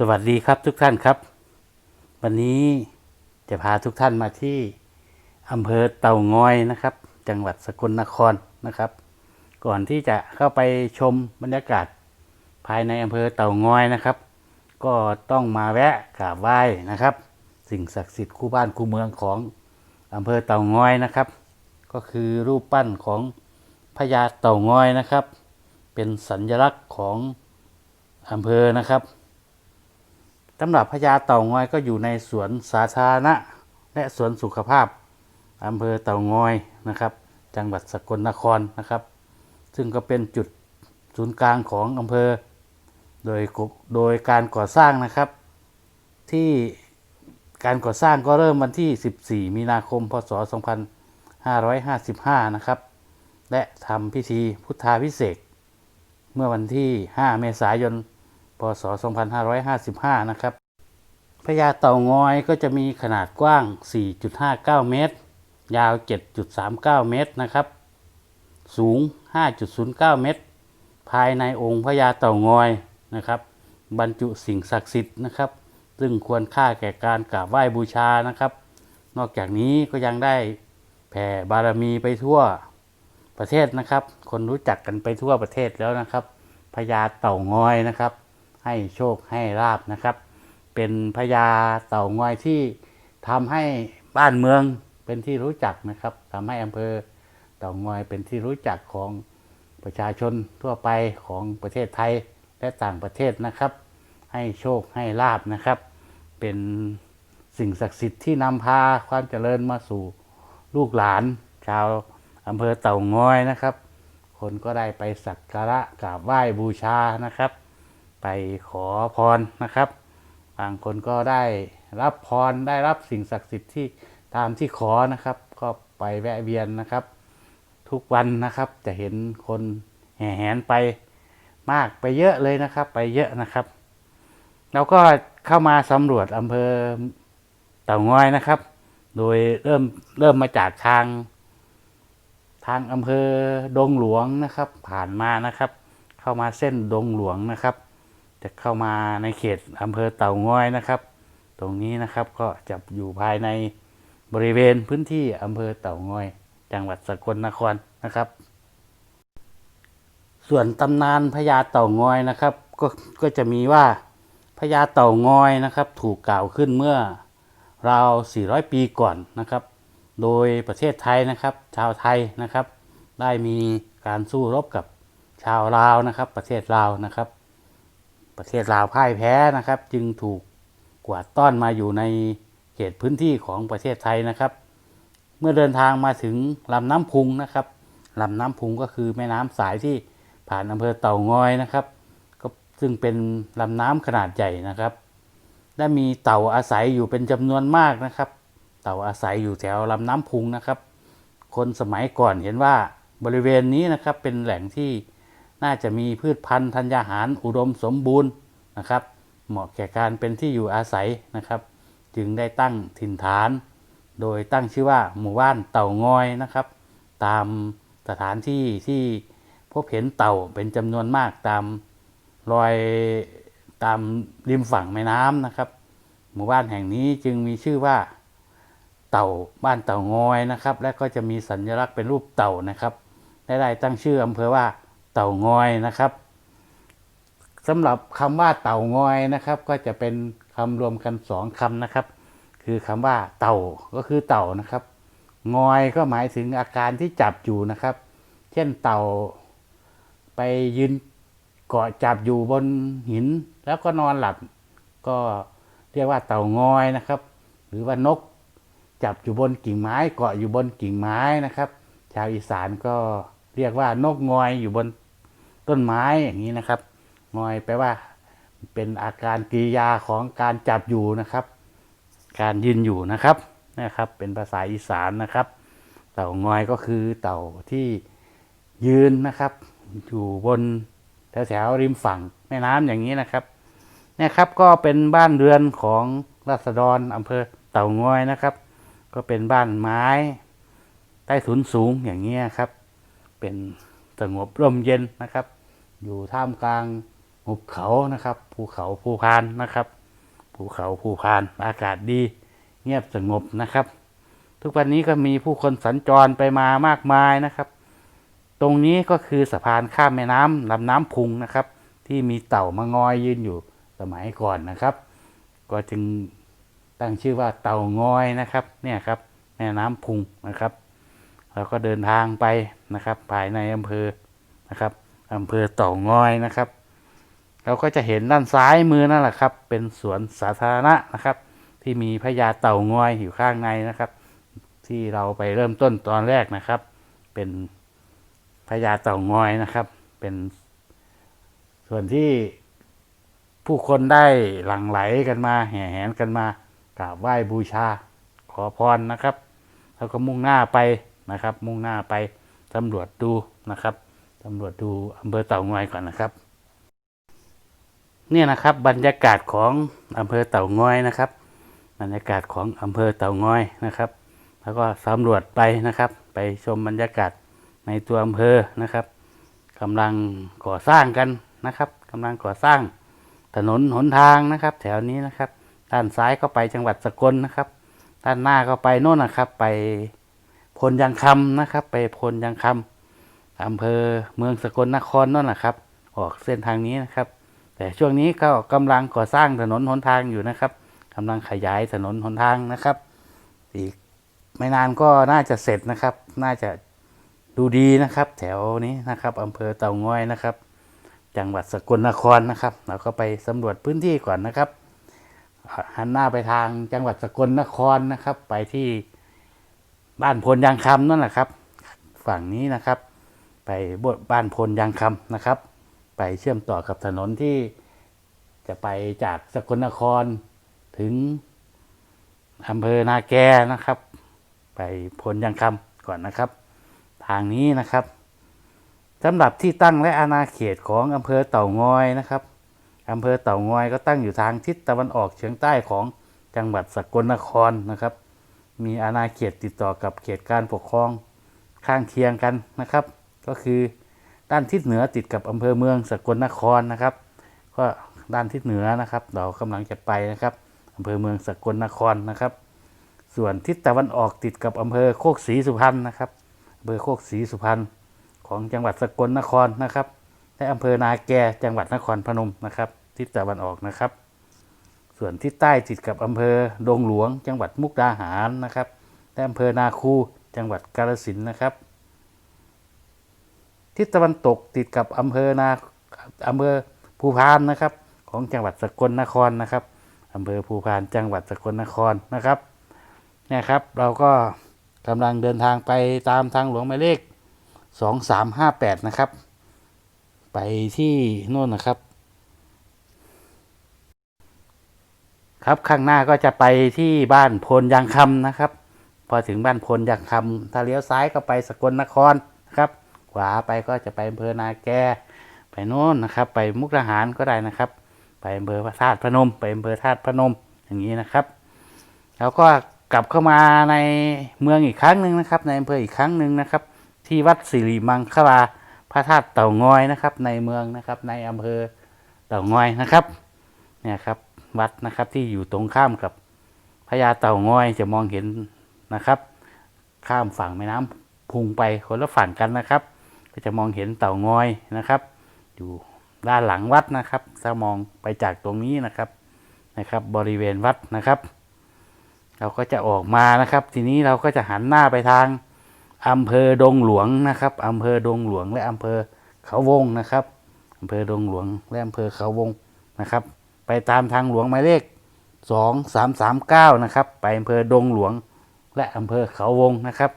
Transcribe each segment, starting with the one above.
สวัสดีครับทุกท่านครับ วันนี้จะพาทุกท่านมาที่อำเภอเต่างอยนะครับ จังหวัดสกลนครนะครับ ก่อนที่จะเข้าไปชมบรรยากาศภายในอำเภอเต่างอยนะครับ ก็ต้องมาแวะกราบไหว้นะครับ สิ่งศักดิ์สิทธิ์คู่บ้านคู่เมืองของอำเภอเต่างอยนะครับ ก็คือรูปปั้นของพญาเต่างอยนะครับ เป็นสัญลักษณ์ของอำเภอนะครับ สำหรับพญาเต่างอยก็อยู่ในสวนสาธารณะ และสวนสุขภาพอำเภอเต่างอยนะครับ จังหวัดสกลนครนะครับ ซึ่งก็เป็นจุดศูนย์กลางของอำเภอ โดยกโดยการก่อสร้างนะครับ ที่การก่อสร้างก็เริ่มวันที่ 14 มีนาคม พศ 2555 นะครับ และทำพิธีพุทธาพิเศษเมื่อวันที่ 5 เมษายน พศ 2555 นะครับพญาเต่างอยก็จะมีขนาดกว้าง 4.59 เมตร ยาว 7.39 เมตรนะครับ สูง 5.09 เมตร ภายในองค์พญาเต่างอยนะครับ บรรจุสิ่งศักดิ์สิทธิ์นะครับ ซึ่งควรค่าแก่การกราบไหว้บูชานะครับ นอกจากนี้ก็ยังได้แผ่บารมีไปทั่วประเทศนะครับ คนรู้จักกันไปทั่วประเทศแล้วนะครับพญาเต่างอยนะครับ ให้โชคให้ลาบนะครับ เป็นพญาเต่างอยที่ทำให้บ้านเมืองเป็นที่รู้จักนะครับทำให้อำเภอเต่างอยเป็นที่รู้จักของประชาชนทั่วไปของประเทศไทยและต่างประเทศนะครับ ให้โชคให้ลาบนะครับ เป็นสิ่งศักดิ์สิทธิ์ที่นำพาความเจริญมาสู่ลูกหลาน ชาวอำเภอเต่างอยนะครับ คนก็ได้ไปสักการะกราบไหว้บูชานะครับ ไปขอพรนะครับ บางคนก็ได้รับพรได้รับสิ่งศักดิ์สิทธิ์ที่ตามที่ขอนะครับ ก็ไปแวะเวียนนะครับ ทุกวันนะครับจะเห็นคนแห่แหนไปมากไปเยอะเลยนะครับ ไปเยอะนะครับ เราก็เข้ามาสำรวจอำเภอเต่างอยนะครับ โดยเริ่มเริ่มมาจากทาง ทางอำเภอดงหลวงนะครับ ผ่านมานะครับ เข้ามาเส้นดงหลวงนะครับ จะเข้ามาในเขตอำเภอเต่างอยนะครับ ตรงนี้นะครับก็จะอยู่ภายในบริเวณพื้นที่อำเภอเต่างอย จังหวัดสกลนครนะครับ ส่วนตำนานพญาเต่างอยนะครับ ก็ก็จะมีว่าพญาเต่างอยนะครับ ถูกกล่าวขึ้นเมื่อราว 400 ปีก่อนนะครับ โดยประเทศไทยนะครับ ชาวไทยนะครับ ได้มีการสู้รบกับชาวลาวนะครับ ประเทศลาวนะครับ ประเทศลาวพ่ายแพ้นะครับ จึงถูกกวาดต้อนมาอยู่ในเขตพื้นที่ของประเทศไทยนะครับ เมื่อเดินทางมาถึงลำน้ำพุงนะครับลำน้ำพุงก็คือแม่น้ำสายที่ผ่านอำเภอเต่างอยนะครับ ก็ซึ่งเป็นลำน้ำขนาดใหญ่นะครับและมีเต่าอาศัยอยู่เป็นจำนวนมากนะครับ เต่าอาศัยอยู่แถวลำน้ำพุงนะครับ คนสมัยก่อนเห็นว่าบริเวณนี้นะครับเป็นแหล่งที่ น่าจะมีพืชพันธุ์ธัญญาหารอุดมสมบูรณ์นะครับ เหมาะแก่การเป็นที่อยู่อาศัยนะครับ จึงได้ตั้งถิ่นฐาน โดยตั้งชื่อว่าหมู่บ้านเต่างอยนะครับ ตามสถานที่ที่พบเห็นเต่าเป็นจำนวนมากตามรอยตามริมฝั่งแม่น้ำนะครับ หมู่บ้านแห่งนี้จึงมีชื่อว่าเต่าบ้านเต่างอยนะครับ และก็จะมีสัญลักษณ์เป็นรูปเต่านะครับได้ได้ตั้งชื่ออำเภอว่า เต่างอยนะครับสำหรับคำว่าเต่างอยนะครับ ก็จะเป็นคำรวมกันสองคำนะครับ คือคำว่าเต่าก็คือเต่านะครับ งอยก็หมายถึงอาการที่จับอยู่นะครับ เช่นเต่าไปยืนเกาะจับอยู่บนหินแล้วก็นอนหลับ ก็เรียกว่าเต่างอยนะครับ หรือว่านกจับอยู่บนกิ่งไม้เกาะอยู่บนกิ่งไม้นะครับ ชาวอีสานก็เรียกว่านกงอยอยู่บน ต้นไม้อย่างนี้นะครับ งอยแปลว่า เป็นอาการกริยาของการจับอยู่นะครับ การยืนอยู่นะครับนะครับ เป็นภาษาอีสานนะครับ เต่างอยก็คือเต่าที่ยืนนะครับ อยู่บนแถวๆริมฝั่งแม่น้ำอย่างนี้นะครับนี่ครับก็เป็นบ้านเรือนของราษฎรอำเภอเต่างอยนะครับ ก็เป็นบ้านไม้ ใต้ถุนสูงอย่างนี้ครับ เป็นสงบร่มเย็นนะครับ อยู่ท่ามกลางหุบเขานะครับภูเขาภูพานนะครับภูเขาภูพานอากาศดี เงียบสงบนะครับ ทุกวันนี้ก็มีผู้คนสัญจรไปมามากมายนะครับ ตรงนี้ก็คือสะพานข้ามแม่น้ำลำน้ำพุงนะครับ ที่มีเต่ามางอยยืนอยู่สมัยก่อนนะครับ ก็จึงตั้งชื่อว่าเต่างอยนะครับเนี่ยครับแม่น้ำพุงนะครับแล้วก็เดินทางไปนะครับภายในอำเภอนะครับ อำเภอเต่างอยนะครับ เราก็จะเห็นด้านซ้ายมือนั่นแหละครับ เป็นสวนสาธารณะนะครับ ที่มีพญาเต่างอยอยู่ข้างในนะครับ ที่เราไปเริ่มต้นตอนแรกนะครับ เป็นพญาเต่างอยนะครับ เป็นส่วนที่ผู้คนได้หลั่งไหลกันมา แห่แหนกันมากราบไหว้บูชาขอพรนะครับ แล้วก็มุ่งหน้าไปนะครับ มุ่งหน้าไปตำรวจดูนะครับ ตำรวจดูอำเภอเต่างอยก่อนนะครับ เนี่ยนะครับบรรยากาศของอำเภอเต่างอยนะครับ บรรยากาศของอำเภอเต่างอยนะครับ แล้วก็สำรวจไปนะครับ ไปชมบรรยากาศในตัวอำเภอนะครับกำลังก่อสร้างกันนะครับกำลังก่อสร้างถนนหนทางนะครับ แถวนี้นะครับ ด้านซ้ายก็ไปจังหวัดสกลนะครับ ด้านหน้าก็ไปโน่นนะครับ ไปพลยังคำนะครับ ไปพลยังคำ อำเภอเมืองสกลนครโน่นนะครับ ออกเส้นทางนี้นะครับ แต่ช่วงนี้ก็กำลังก่อสร้างถนนหนทางอยู่นะครับกำลังขยายถนนหนทางนะครับ อีกไม่นานก็น่าจะเสร็จนะครับ น่าจะดูดีนะครับ แถวนี้นะครับอำเภอเต่างอยนะครับ จังหวัดสกลนครนะครับ เราก็ไปสำรวจพื้นที่ก่อนนะครับหันหน้าไปทางจังหวัดสกลนครนะครับ ไปที่บ้านพลยางคำนั่นแหละครับ ฝั่งนี้นะครับ ไปบ้านพลยางคำนะครับ ไปเชื่อมต่อกับถนนที่จะไปจากสกลนครถึงอำเภอนาแกนะครับ ไปพลยังคำก่อนนะครับ ทางนี้นะครับสำหรับที่ตั้งและอาณาเขตของอำเภอเต่างอยนะครับอำเภอเต่างอยก็ตั้งอยู่ทางทิศตะวันออกเฉียงใต้ของจังหวัดสกลนครนะครับ มีอาณาเขตติดต่อกับเขตการปกครองข้างเคียงกันนะครับ ก็คือด้านทิศเหนือติดกับอำเภอเมืองสกลนครนะครับ ก็ด้านทิศเหนือนะครับ เรากำลังจะไปนะครับอำเภอเมืองสกลนครนะครับ ส่วนทิศตะวันออกติดกับอำเภอโคกศรีสุพรรณนะครับอำเภอโคกศรีสุพรรณของจังหวัดสกลนครนะครับและอำเภอนาแกจังหวัดนครพนมนะครับ ทิศตะวันออกนะครับ ส่วนทิศใต้ติดกับอำเภอดงหลวง จังหวัดมุกดาหารนะครับและอำเภอนาคูจังหวัดกาฬสินนะครับ ทิศตะวันตกติดกับอำเภอนาอำเภอภูพานนะครับ ของจังหวัดสกลนครนะครับอำเภอภูพานจังหวัดสกลนครนะครับเนี่ยครับเราก็กำลังเดินทางไปตามทางหลวงหมายเลขสองสามห้าแปดนะครับ ไปที่โน่นนะครับ ครับข้างหน้าก็จะไปที่บ้านพลยางคำนะครับ พอถึงบ้านพลยางคำถ้าเลี้ยวซ้ายก็ไปสกลนครนะครับ ขวาไปก็จะไปอำเภอนาแก ไปโน่นนะครับ ไปมุกดาหารก็ได้นะครับ ไปอำเภอพระธาตุพนม ไปอำเภอธาตุพนมอย่างนี้นะครับ แล้วก็กลับเข้ามาในเมืองอีกครั้งหนึ่งนะครับ ในอำเภออีกครั้งหนึ่งนะครับ ที่วัดสิริมังคลาพระธาตุเต่างอยนะครับ ในเมืองนะครับในอำเภอเต่างอยนะครับเนี่ยครับวัดนะครับที่อยู่ตรงข้ามกับพญาเต่างอยจะมองเห็นนะครับ ข้ามฝั่งแม่น้ำพุงไปคนละฝั่งกันนะครับ ก็จะมองเห็นเต่างอยนะครับ อยู่ด้านหลังวัดนะครับ ถ้ามองไปจากตรงนี้นะครับนะครับ บริเวณวัดนะครับ เราก็จะออกมานะครับ ทีนี้เราก็จะหันหน้าไปทางอำเภอดงหลวงนะครับอำเภอดงหลวง และอำเภอเขาวงนะครับอำเภอดงหลวง และอำเภอเขาวงนะครับ ไปตามทางหลวงหมายเลขสองสามสามเก้านะครับ ไปอำเภอดงหลวง และอำเภอเขาวงนะครับ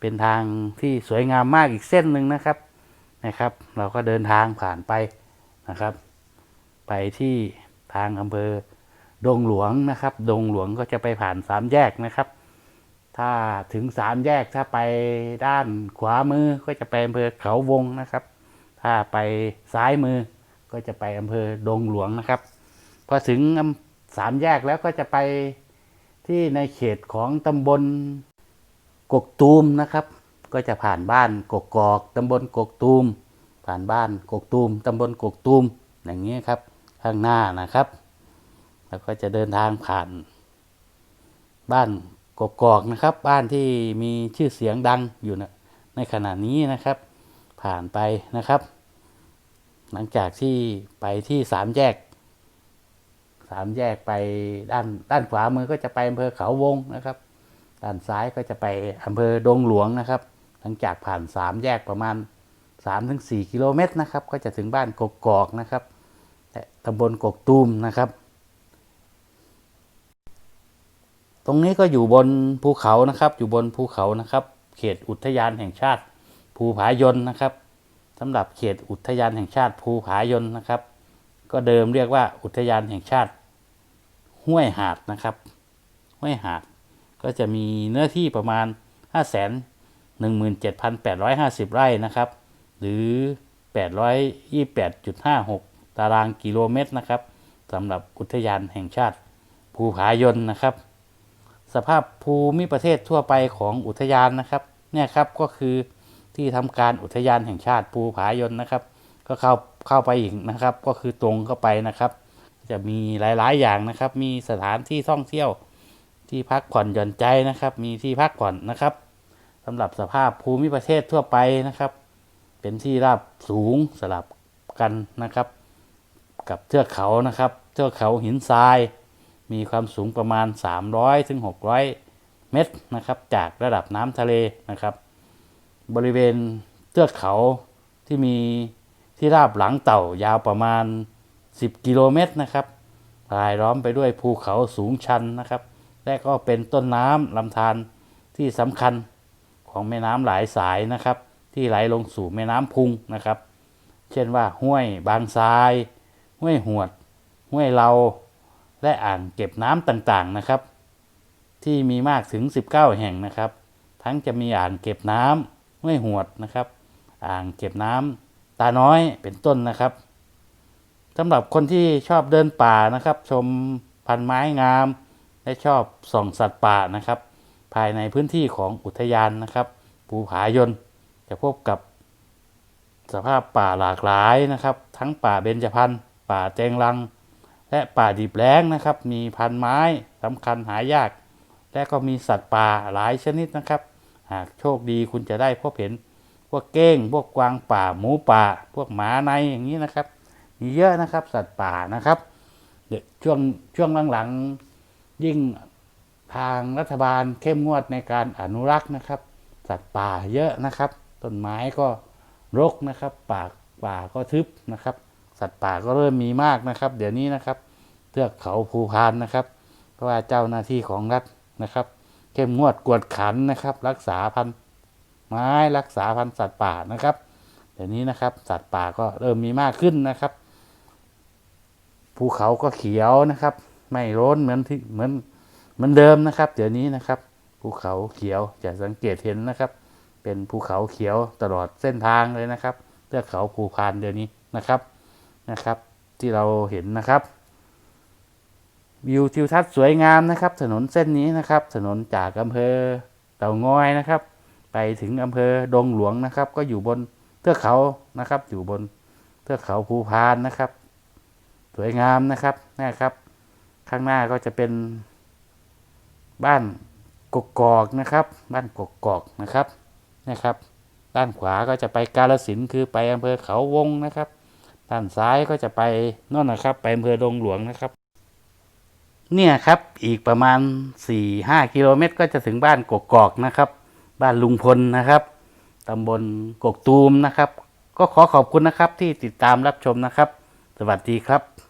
เป็นทางที่สวยงามมากอีกเส้นหนึ่งนะครับนะครับ เราก็เดินทางผ่านไปนะครับ ไปที่ทางอำเภอดงหลวงนะครับ ดงหลวงก็จะไปผ่านสามแยกนะครับ ถ้าถึงสามแยกถ้าไปด้านขวามือก็จะไปอำเภอเขาวงนะครับ ถ้าไปซ้ายมือก็จะไปอำเภอดงหลวงนะครับ พอถึงสามแยกแล้วก็จะไปที่ในเขตของตำบล กกตูมนะครับ ก็จะผ่านบ้านกกกอกตำบลกกตูม ผ่านบ้านกกตูมตำบลกกตูมอย่างนี้ครับ ข้างหน้านะครับ แล้วก็จะเดินทางผ่าน บ้านกกอกนะครับ บ้านที่มีชื่อเสียงดังอยู่นะในขณะนี้นะครับ ผ่านไปนะครับ หลังจากที่ไปที่สามแยกสามแยกไปด้านด้านขวามือก็จะไปอำเภอเขาวงนะครับ ด้านซ้ายก็จะไปอำเภอดงหลวงนะครับ หลังจากผ่านสามแยกประมาณ3-4ถึง4กิโลเมตรนะครับ ก็จะถึงบ้านกกอกนะครับและตำบลกกตูมนะครับ ตรงนี้ก็อยู่บนภูเขานะครับ อยู่บนภูเขานะครับ เขตอุทยานแห่งชาติภูผายนนะครับสำหรับเขตอุทยานแห่งชาติภูผายนนะครับ ก็เดิมเรียกว่าอุทยานแห่งชาติ ห้วยหาดนะครับ ห้วยหาด ก็จะมีเนื้อที่ประมาณ 5 1 1 7 8 5 0 ไร่นะครับ หรือ 828.56 ตารางกิโลเมตรนะครับสำหรับอุทยานแห่งชาติภูผายนนะครับ สภาพภูมิประเทศทั่วไปของอุทยานนะครับเนี่ยครับก็คือที่ทำการอุทยานแห่งชาติภูผายนนะครับ ก็เข้าเข้าไปอีกนะครับ ก็คือตรงเข้าไปนะครับ จะมีหลายๆอย่างนะครับ มีสถานที่ท่องเที่ยว ที่พักผ่อนหย่อนใจนะครับ มีที่พักผ่อนนะครับสำหรับสภาพภูมิประเทศทั่วไปนะครับ เป็นที่ราบสูงสลับกันนะครับ กับเทือกเขานะครับ เทือกเขาหินทราย มีความสูงประมาณ 300ถึง600 เมตรนะครับ จากระดับน้ำทะเลนะครับ บริเวณเทือกเขาที่มีที่ราบหลังเต่ายาวประมาณ 10 กิโลเมตรนะครับรายล้อมไปด้วยภูเขาสูงชันนะครับ และก็เป็นต้นน้ำลำธารที่สำคัญของแม่น้ำหลายสายนะครับ ที่ไหลลงสู่แม่น้ำพุงนะครับ เช่นว่าห้วยบางทราย ห้วยหวด ห้วยเลาและอ่างเก็บน้ำต่างๆนะครับ ที่มีมากถึง 19 แห่งนะครับ ทั้งจะมีอ่างเก็บน้ำห้วยหวดนะครับ อ่างเก็บน้ำตาน้อยเป็นต้นนะครับสำหรับคนที่ชอบเดินป่านะครับ ชมพันไม้งาม และชอบส่องสัตว์ป่านะครับ ภายในพื้นที่ของอุทยานนะครับภูผายนจะพบกับสภาพป่าหลากหลายนะครับ ทั้งป่าเบญจพรรณป่าแจงรัง และป่าดิบแล้งนะครับ มีพันไม้สำคัญหายาก และก็มีสัตว์ป่าหลายชนิดนะครับ หากโชคดีคุณจะได้พบเห็นพวกเก้ง พวกกวางป่าหมูป่า พวกหมาในอย่างนี้นะครับ มีเยอะนะครับสัตว์ป่านะครับเดี๋ยวช่วงช่วงหลังๆ ยิ่งทางรัฐบาลเข้มงวดในการอนุรักษ์นะครับ สัตว์ป่าเยอะนะครับ ต้นไม้ก็รกนะครับ ป่าป่าก็ทึบนะครับ สัตว์ป่าก็เริ่มมีมากนะครับ เดี๋ยวนี้นะครับเทือกเขาภูพานนะครับ เพราะว่าเจ้าหน้าที่ของรัฐนะครับ เข้มงวดกวดขันนะครับ รักษาพันธุ์ไม้รักษาพันธุ์สัตว์ป่านะครับ เดี๋ยวนี้นะครับ สัตว์ป่าก็เริ่มมีมากขึ้นนะครับ ภูเขาก็เขียวนะครับ ไม่ร้นเหมือนที่เหมือนเหมือนเดิมนะครับ เดี๋ยวนี้นะครับ ภูเขาเขียวจะสังเกตเห็นนะครับ เป็นภูเขาเขียวตลอดเส้นทางเลยนะครับเทือกเขาภูพานเดี๋ยวนี้นะครับนะครับ ที่เราเห็นนะครับวิวทิวทัศน์สวยงามนะครับ ถนนเส้นนี้นะครับ ถนนจากอำเภอเต่างอยนะครับ ไปถึงอำเภอดงหลวงนะครับ ก็อยู่บนเทือกเขานะครับ อยู่บนเทือกเขาภูพานนะครับ สวยงามนะครับนะครับ ข้างหน้าก็จะเป็นบ้านกกอกนะครับ บ้านกกอกนะครับนะครับ ด้านขวาก็จะไปกาลสินคือไปอำเภอเขาวงนะครับ ด้านซ้ายก็จะไปนั่นนะครับ ไปอำเภอดงหลวงนะครับ เนี่ยครับอีกประมาณ 4-5กิโลเมตร ก็จะถึงบ้านกกอกนะครับ บ้านลุงพลนะครับตำบลกกตูมนะครับ ก็ขอขอบคุณนะครับที่ติดตามรับชมนะครับ สวัสดีครับ